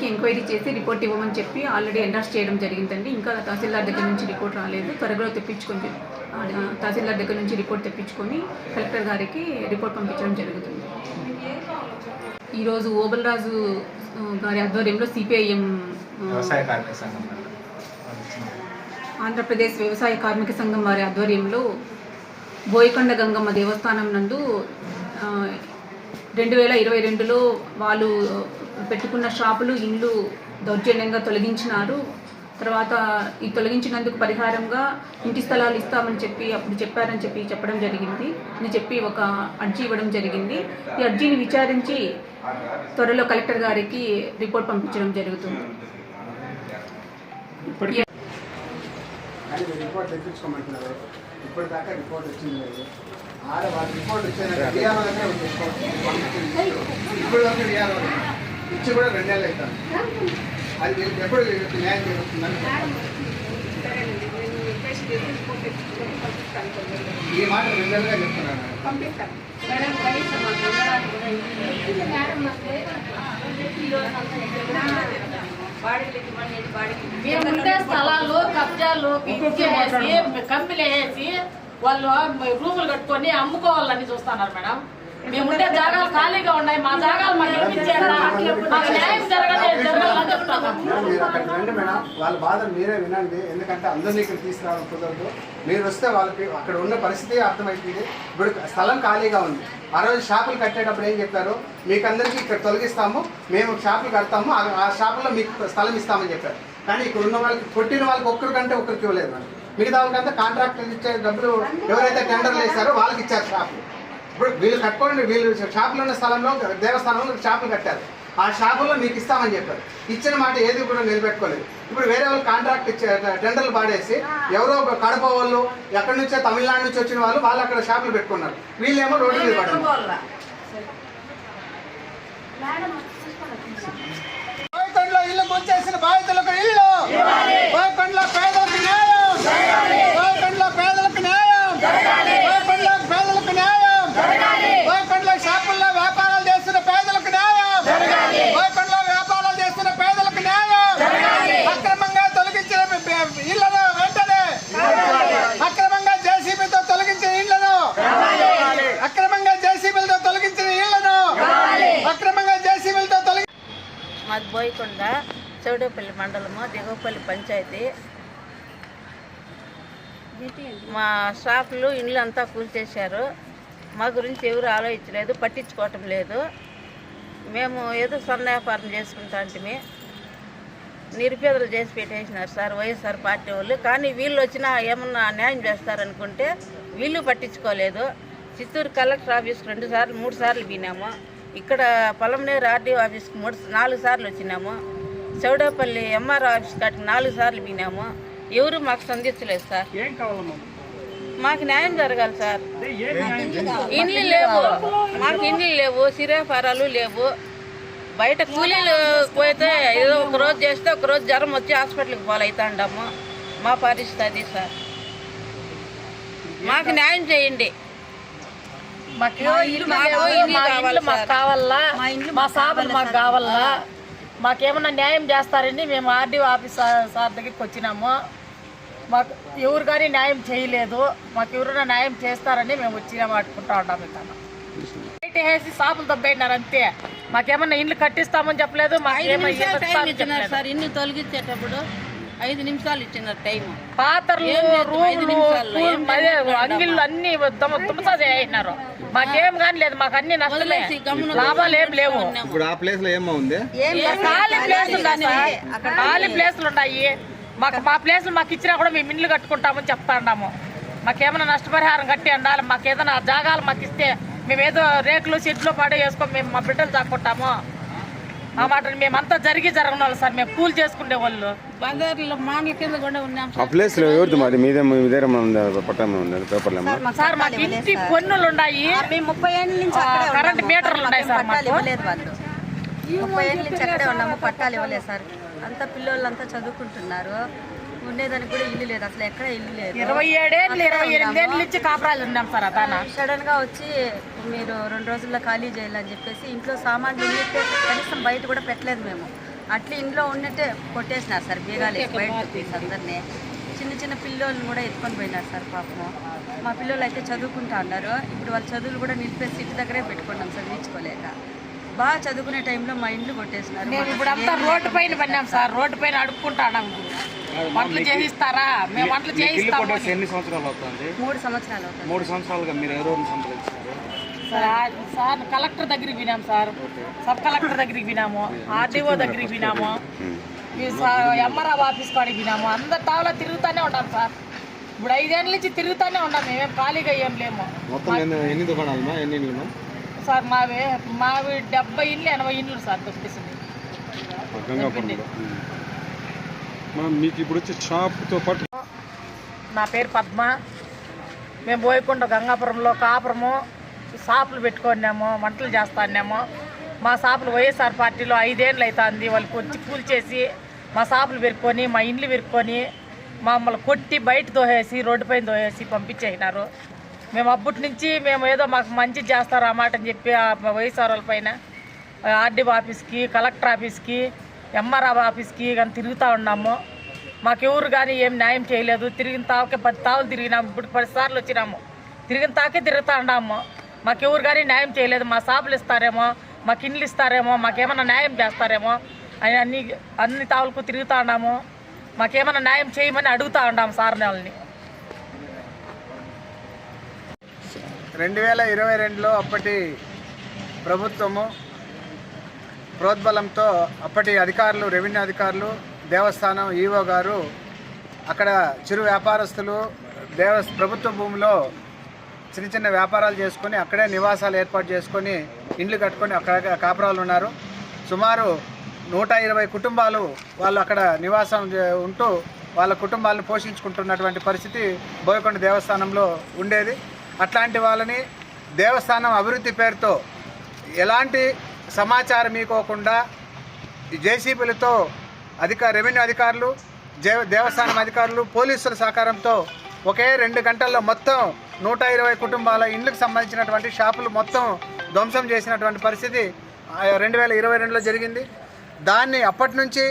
గారికి ఎంక్వైరీ చేసి రిపోర్ట్ ఇవ్వమని చెప్పి ఆల్రెడీ ఎండార్స్ చేయడం జరిగిందండి. ఇంకా తహసీల్దార్ దగ్గర నుంచి రిపోర్ట్ రాలేదు. త్వరగా తెప్పించుకొని తహసీల్దార్ దగ్గర నుంచి రిపోర్ట్ తెప్పించుకొని కలెక్టర్ గారికి రిపోర్ట్ పంపించడం జరుగుతుంది. ఈరోజు ఓబల్రాజు గారి ఆధ్వర్యంలో సిపిఐఎం వ్యవసాయ కార్మిక సంఘం ఆంధ్రప్రదేశ్ వ్యవసాయ కార్మిక సంఘం వారి ఆధ్వర్యంలో బోయకొండ గంగమ్మ దేవస్థానం నందు రెండు వేల ఇరవై రెండులో వాళ్ళు పెట్టుకున్న షాపులు ఇండ్లు దౌర్జన్యంగా తొలగించినారు. తర్వాత ఈ తొలగించినందుకు పరిహారంగా ఇంటి స్థలాలు ఇస్తామని చెప్పి అప్పుడు చెప్పారని చెప్పి చెప్పడం జరిగింది. అని చెప్పి ఒక అర్జీ ఇవ్వడం జరిగింది. ఈ అర్జీని విచారించి త్వరలో కలెక్టర్ గారికి రిపోర్ట్ పంపించడం జరుగుతుంది. రిపోర్ట్ తెప్పించుకోమంటున్నారు. ఇప్పటిదాకా రిపోర్ట్ వచ్చింది ఇప్పుడు ఇచ్చి కూడా అవుతాను అది ఎప్పుడు న్యాయం జరుగుతుందని ఈ మాట రెండేళ్ళుగా చెప్తున్నాను మేముండే స్థలాలు కబ్జాలు కంపెనీ వేసి వాళ్ళు రూములు కట్టుకొని అమ్ముకోవాలని చూస్తున్నారు మేడం. మేముండే జాగాలు ఖాళీగా ఉన్నాయి మా జాగాలు మాకు ఇప్పించేలా మాకు న్యాయం జరగలేదు జరగాలని చెప్తున్నాము మేడం, మీరు అక్కడికి రండి మేడం. వాళ్ళ బాధ మీరే వినండి. ఎందుకంటే అందరినీ ఇక్కడ తీసుకురావడం కుదరదు. మీరు వస్తే వాళ్ళకి అక్కడ ఉన్న పరిస్థితి అర్థమవుతుంది ఇప్పుడు స్థలం ఖాళీగా ఉంది. ఆ రోజు షాపులు కట్టేటప్పుడు ఏం చెప్పారు? మీకు అందరికీ ఇక్కడ తొలగిస్తాము. మేము షాపులు కడతాము. ఆ- ఆ షాపులో మీకు స్థలం ఇస్తామని చెప్పారు. కానీ ఇక్కడ ఉన్న వాళ్ళకి కొట్టిన వాళ్ళకి ఒక్కరికంటే ఒక్కరికి ఇవ్వలేదు మేడం. మిగతా వాళ్ళకంతా కాంట్రాక్టర్ ఇచ్చే డబ్బులు ఎవరైతే టెండర్లు వేస్తారో వాళ్ళకి ఇచ్చారు షాపులు ఇప్పుడు వీళ్ళు కట్టుకోండి వీళ్ళు షాపులు ఉన్న స్థలంలో దేవస్థానంలో షాపులు కట్టారు. ఆ షాపుల్లో మీకు ఇస్తామని చెప్పారు. ఇచ్చిన మాట ఏది కూడా నిలబెట్టుకోలేదు. ఇప్పుడు వేరే వాళ్ళు కాంట్రాక్ట్ ఇచ్చే టెండర్లు పాడేసి ఎవరో కడప వాళ్ళు ఎక్కడి నుంచో తమిళనాడు నుంచి వచ్చిన వాళ్ళు వాళ్ళు అక్కడ షాపులు పెట్టుకున్నారు. వీళ్ళేమో రోడ్డు మీద పడ్డారు ఇల్లు ముంచేసిన బాధితులకు ఇల్లు బావికొండలో పేదలకు న్యాయం బావికొండలో పేదలకు న్యాయం బావికొండలో పేదలకు న్యాయం బావికొండలో షాపుల్లో వ్యాపారాలు చేస్తున్న పేదలకు న్యాయం బావికొండలో వ్యాపారాలు చేస్తున్న పేదలకు న్యాయం అక్రమంగా తొలగించిన ఇళ్ళను వెంటనే అక్రమంగా జేసీబీతో తొలగించిన ఇళ్ళను అక్రమంగా జేసీబీలతో తొలగించిన ఇళ్ళను అక్రమంగా జేసీబీలతో తొలగి మాది బోయకొండ చౌడేపల్లి మండలము దిగవపల్లి పంచాయతీ. మా షాపులు ఇండ్లు అంతా కూల్చేశారు మా గురించి ఎవరు ఆలోచించలేదు పట్టించుకోవటం లేదు. మేము ఏదో సన్న వ్యాపారం చేసుకుంటా నిరుపేదలు చేసి పెట్టేసినారు సార్ వైఎస్ఆర్ పార్టీ వాళ్ళు. కానీ వీళ్ళు వచ్చినా ఏమన్నా న్యాయం చేస్తారనుకుంటే వీళ్ళు పట్టించుకోలేదు. చిత్తూరు కలెక్టర్ ఆఫీస్కి రెండు సార్లు మూడు సార్లు పోయినాము. ఇక్కడ పొలంనేరు ఆర్డీఓ ఆఫీస్కి మూడు నాలుగు సార్లు వచ్చినాము. చౌడేపల్లి ఎంఆర్ఓ ఆఫీస్ కాటికి నాలుగు సార్లు పోయినాము ఎవరు మాకు స్పందించలేదు సార్. మాకు? న్యాయం జరగాలి సార్. ఇండ్లు లేవు. మాకు ఇండ్లు లేవు. సిరేఫారాలు లేవు. బయట కూలీలు పోతే ఏదో ఒక రోజు చేస్తే ఒక రోజు జ్వరం వచ్చి హాస్పిటల్కి పోలవుతాండాము. మా పరిస్థితి అది సార్. మాకు న్యాయం చేయండి. మాకు కావాలి? మా సాబులు మాకు కావాలా? మాకేమన్నా న్యాయం చేస్తారని మేము ఆర్డీఓ ఆఫీస్ సార్ దగ్గరికి వచ్చినాము. మాకు ఎవరు కానీ న్యాయం చేయలేదు. మాకు ఎవరైనా న్యాయం చేస్తారని మేము వచ్చినాము అట్టుకుంటా ఉన్నాము ఇక్కడ. బయట వేసి సాపులు దబ్బైనారు అంతే. మాకేమన్నా ఇండ్లు కట్టిస్తామని చెప్పలేదు. సార్ ఇన్ని తొలగించేటప్పుడు ఐదు నిమిషాలు ఇచ్చినారు టైం పాత్రలు రూములు? అంగిళ్ళు అన్ని తుమ్మసా చేసినారు మాకేం కానీ లేదు మాకు అన్ని నష్టమే లాభాలు ఏం లేవు. ఇప్పుడు ఆ ప్లేస్లో ఏమో ఉంది? ఖాళీ ప్లేస్ ఖాళీ ప్లేసులు ఉన్నాయి. మాకు మా ప్లేసులు మాకు ఇచ్చినా కూడా మేము ఇండ్లు కట్టుకుంటామని చెప్తా ఉన్నాము మాకేమైనా నష్టపరిహారం కట్టి ఉండాలి మాకు ఏదైనా జాగాలు మాకు ఇస్తే మేము ఏదో రేకులు షెడ్లు పాడే వేసుకొని మేము మా బిడ్డలు చాక్కుంటాము ఆ మాట మేమంతా జరిగి జరగని వాళ్ళు సార్ మేము కూల్ చేసుకునే వాళ్ళు. బజార్లో మాండ్ల కింద కూడా ఉన్నాం ఆ సార్ ప్లేస్లో ఎవరిది మాది? మీదే మీదే ఉందా పట్టణం ఉంది పేపర్లో అమ్మా సార్ మాకు ఇంటి పన్నులు ఉన్నాయి. మేము ముప్పై ఏళ్ళ నుంచి అక్కడే ఉన్నాము. కరెంట్ మీటర్లు ఉన్నాయి సార్ పట్టాలు మాకు. ఇవ్వలేదు వాళ్ళు. ముప్పై ఏళ్ళ నుంచి అక్కడే ఉన్నాము పట్టాలు ఇవ్వలేదు సార్. అంతా పిల్లోళ్ళంతా చదువుకుంటున్నారు. ఉండేదానికి కూడా ఇల్లు లేదు అసలు ఎక్కడ ఇల్లు లేదు. ఇరవై ఏడేళ్ళు ఇరవై ఎనిమిదేళ్ళ కాపురాలు ఉన్నాం సార్ అదానా సడన్గా వచ్చి మీరు రెండు రోజుల్లో ఖాళీ చేయాలని చెప్పేసి ఇంట్లో సామాన్లు కనీసం బయట కూడా పెట్టలేదు మేము. అట్లా ఇంట్లో ఉన్నట్టే కొట్టేసినారు సార్ బీగాలు బయట అందరినీ. చిన్న చిన్న పిల్లోళ్ళని కూడా ఎత్తుకొని పోయినారు సార్ పాపము. మా పిల్లలు అయితే చదువుకుంటా ఉన్నారు. ఇప్పుడు వాళ్ళ చదువులు కూడా నిలిపేసి ఇంటి దగ్గరే పెట్టుకున్నాం చదివించుకోలేక బాగా చదువుకునే టైంలో మా ఇండ్లు కొట్టేసినారు. మేము ఇప్పుడు అంతా రోడ్డు పైన పడినాం సార్ రోడ్డు పైన అడుక్కుంటాం వంటలు చేయిస్తారా? మేము వంటలు ఎన్ని సంవత్సరాలు అవుతుంది? మూడు సంవత్సరాలు అవుతుంది. మూడు సంవత్సరాలుగా మీరు ఎవరెవరిని సంప్రదించారు? సార్ సార్ కలెక్టర్ దగ్గరికి వినాము సార్. సబ్ కలెక్టర్ దగ్గరికి వినాము ఆర్డీఓ దగ్గరికి వినాము ఎంఆర్ఆర్ ఆఫీస్ కాడికి వినాము అందరు తావులో తిరుగుతూనే ఉంటాం సార్. ఇప్పుడు ఐదేళ్ళ నుంచి తిరుగుతూనే ఉన్నాం మేమేం. ఖాళీగా ఏం లేము. ఎన్ని సార్ మావి మావి డెబ్బై ఇండ్లు ఎనభై ఇండ్లు సార్ దొరికిసింది. మనం మీకు ఇప్పుడు వచ్చే షాప్తో పాటు నా పేరు పద్మ. మేము పోయకుండా గంగాపురంలో కాపురము. షాపులు పెట్టుకున్నాము వంటలు చేస్తున్నాము. మా షాపులు వైఎస్ఆర్ పార్టీలో ఐదేళ్ళు అవుతుంది వాళ్ళకి వచ్చి కూల్చేసి మా షాపులు పెరుక్కొని మా ఇండ్లు పెరుక్కొని మమ్మల్ని కొట్టి బయట దోహేసి రోడ్డు పైన దోహేసి పంపించేసినారు. మేము అప్పటి నుంచి మేము ఏదో మాకు మంచి చేస్తారు అన్నమాట అని చెప్పి వైఎస్ఆర్ వాళ్ళ పైన ఆర్డీఓ ఆఫీస్కి కలెక్టర్ ఆఫీస్కి ఎంఆర్ఆర్ ఆఫీస్కి కానీ తిరుగుతూ ఉన్నాము. మాకెవరు కానీ ఏం న్యాయం చేయలేదు. తిరిగిన తాకే పది తావులు తిరిగినాము. ఇప్పుడు పది సార్లు వచ్చినాము. తిరిగిన తాకే తిరుగుతూ ఉన్నాము. మాకెవరు కానీ న్యాయం చేయలేదు. మా షాపులు ఇస్తారేమో మాకు ఇండ్లు ఇస్తారేమో మాకేమైనా న్యాయం చేస్తారేమో అని అన్ని అన్ని తావులకు తిరుగుతూ ఉన్నాము. మాకేమైనా న్యాయం చేయమని అడుగుతూ ఉన్నాము సార్ వాళ్ళని రెండు వేల ఇరవై రెండులో అప్పటి ప్రభుత్వము ప్రోద్బలంతో అప్పటి అధికారులు రెవెన్యూ అధికారులు దేవస్థానం ఈవో గారు అక్కడ చిరు వ్యాపారస్తులు దేవ ప్రభుత్వ భూమిలో చిన్న చిన్న వ్యాపారాలు చేసుకొని అక్కడే నివాసాలు ఏర్పాటు చేసుకొని ఇండ్లు కట్టుకొని అక్కడ కాపురాలు ఉన్నారు. సుమారు నూట ఇరవై కుటుంబాలు వాళ్ళు అక్కడ నివాసం ఉంటూ వాళ్ళ కుటుంబాలను పోషించుకుంటున్నటువంటి పరిస్థితి బోయకొండ దేవస్థానంలో ఉండేది. అట్లాంటి వాళ్ళని దేవస్థానం అభివృద్ధి పేరుతో ఎలాంటి సమాచారం ఇవ్వకుండా జేసీబీలతో అధిక రెవెన్యూ అధికారులు దేవస్థానం అధికారులు పోలీసుల సహకారంతో ఒకే రెండు గంటల్లో మొత్తం నూట ఇరవై కుటుంబాల ఇండ్లకు సంబంధించినటువంటి షాపులు మొత్తం ధ్వంసం చేసినటువంటి పరిస్థితి రెండు వేల ఇరవై రెండులో జరిగింది. దాన్ని అప్పటి నుంచి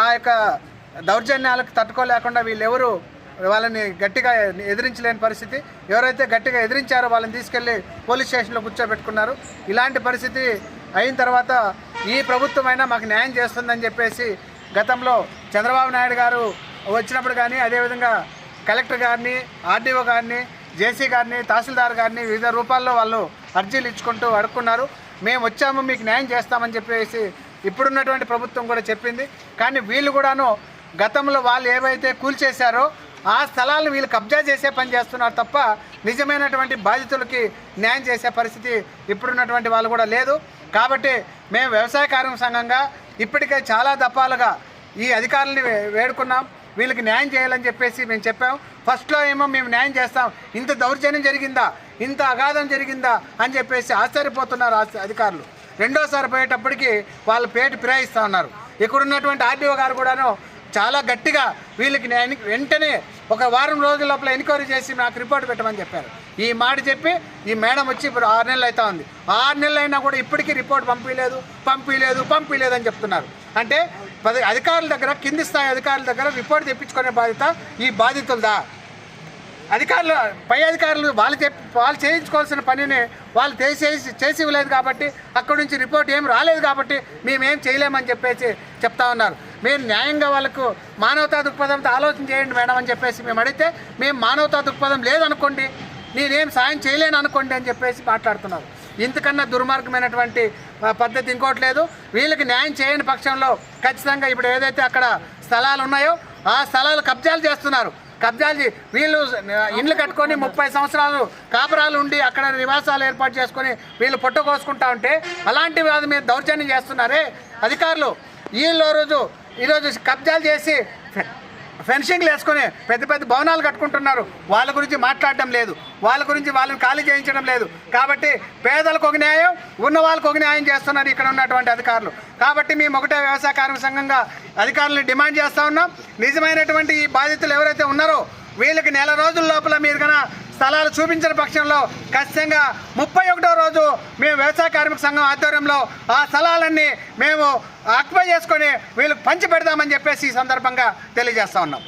ఆ యొక్క దౌర్జన్యాలకు తట్టుకోలేకుండా వీళ్ళెవరు వాళ్ళని గట్టిగా ఎదిరించలేని పరిస్థితి. ఎవరైతే గట్టిగా ఎదిరించారో వాళ్ళని తీసుకెళ్ళి పోలీస్ స్టేషన్లో కూర్చోబెట్టుకున్నారు. ఇలాంటి పరిస్థితి అయిన తర్వాత ఈ ప్రభుత్వమైనా మాకు న్యాయం చేస్తుందని చెప్పేసి గతంలో చంద్రబాబు నాయుడు గారు వచ్చినప్పుడు కానీ అదేవిధంగా కలెక్టర్ గారిని ఆర్డీఓ గారిని జేసీ గారిని తహసీల్దార్ గారిని వివిధ రూపాల్లో వాళ్ళు అర్జీలు ఇచ్చుకుంటూ అడుక్కున్నారు. మేము వచ్చాము మీకు న్యాయం చేస్తామని చెప్పేసి ఇప్పుడున్నటువంటి ప్రభుత్వం కూడా చెప్పింది. కానీ వీళ్ళు కూడాను గతంలో వాళ్ళు ఏవైతే కూల్చేశారో ఆ స్థలాలను వీళ్ళు కబ్జా చేసే పని చేస్తున్నారు తప్ప నిజమైనటువంటి బాధితులకి న్యాయం చేసే పరిస్థితి ఇప్పుడున్నటువంటి వాళ్ళు కూడా లేదు. కాబట్టి మేము వ్యవసాయ కార్మిక సంఘంగా ఇప్పటికే చాలా దఫాలుగా ఈ అధికారులని వేడుకున్నాం. వీళ్ళకి న్యాయం చేయాలని చెప్పేసి మేము చెప్పాం. ఫస్ట్లో ఏమో మేము న్యాయం చేస్తాం. ఇంత దౌర్జన్యం జరిగిందా? ఇంత అగాధం జరిగిందా? అని చెప్పేసి ఆశ్చర్యపోతున్నారు అధికారులు. రెండోసారి పోయేటప్పటికి వాళ్ళు పేట ఫిరాయిస్తూ ఉన్నారు. ఇక్కడ ఉన్నటువంటి ఆర్డీఓ గారు కూడాను చాలా గట్టిగా వీళ్ళకి న్యాయ- వెంటనే ఒక వారం రోజుల లోపల ఎంక్వైరీ చేసి నాకు రిపోర్ట్ పెట్టమని చెప్పారు. ఈ మాట చెప్పి ఈ మేడం వచ్చి ఇప్పుడు ఆరు నెలలు అవుతా ఉంది. ఆరు నెలలు అయినా కూడా ఇప్పటికీ రిపోర్ట్ పంపించలేదు పంపించలేదు పంపించలేదు అని చెప్తున్నారు. అంటే అధికారుల దగ్గర కింది స్థాయి అధికారుల దగ్గర రిపోర్ట్ తెప్పించుకునే బాధ్యత ఈ బాధితులదా? అధికారులు పై అధికారులు వాళ్ళు చెప్పి వాళ్ళు చేయించుకోవాల్సిన పనిని వాళ్ళు చేసేసి చేసి ఇవ్వలేదు కాబట్టి అక్కడి నుంచి రిపోర్ట్ ఏం రాలేదు కాబట్టి మేమేం చేయలేమని చెప్పేసి చెప్తా ఉన్నారు. మేము న్యాయంగా వాళ్ళకు మానవతా దృక్పథంతో ఆలోచన చేయండి మేడం అని చెప్పేసి మేము అడిగితే మేము మానవతా దృక్పథం లేదనుకోండి నేనేం సాయం చేయలేను అనుకోండి అని చెప్పేసి మాట్లాడుతున్నారు. ఇంతకన్నా దుర్మార్గమైనటువంటి పద్ధతి ఇంకోటి లేదు. వీళ్ళకి న్యాయం చేయని పక్షంలో ఖచ్చితంగా ఇప్పుడు ఏదైతే అక్కడ స్థలాలు ఉన్నాయో ఆ స్థలాలు కబ్జాలు చేస్తున్నారు. కబ్జాలు వీళ్ళు ఇండ్లు కట్టుకొని ముప్పై సంవత్సరాలు కాపురాలు ఉండి అక్కడ నివాసాలు ఏర్పాటు చేసుకొని వీళ్ళు పొట్ట కోసుకుంటా ఉంటే అలాంటి వారి మీద దౌర్జన్యం చేస్తున్నారే అధికారులు. వీళ్ళు రోజు ఈరోజు కబ్జాలు చేసి ఫెన్సింగ్లు వేసుకొని పెద్ద పెద్ద భవనాలు కట్టుకుంటున్నారు. వాళ్ళ గురించి మాట్లాడడం లేదు. వాళ్ళ గురించి వాళ్ళని ఖాళీ చేయించడం లేదు. కాబట్టి పేదలకు ఒక న్యాయం ఉన్న వాళ్ళకు ఒక న్యాయం చేస్తున్నారు ఇక్కడ ఉన్నటువంటి అధికారులు. కాబట్టి మేము ఒకటే వ్యవసాయ కార్మిక సంఘంగా అధికారులను డిమాండ్ చేస్తూ ఉన్నాం. నిజమైనటువంటి ఈ బాధితులు ఎవరైతే ఉన్నారో వీళ్ళకి నెల రోజుల లోపల మీరు కన్నా స్థలాలు చూపించిన పక్షంలో ఖచ్చితంగా ముప్పై ఒకటో రోజు మేము వ్యవసాయ కార్మిక సంఘం ఆధ్వర్యంలో ఆ స్థలాలన్నీ మేము ఆక్యుపై చేసుకొని వీళ్ళకి పంచి పెడదామని చెప్పేసి ఈ సందర్భంగా తెలియజేస్తా ఉన్నాం.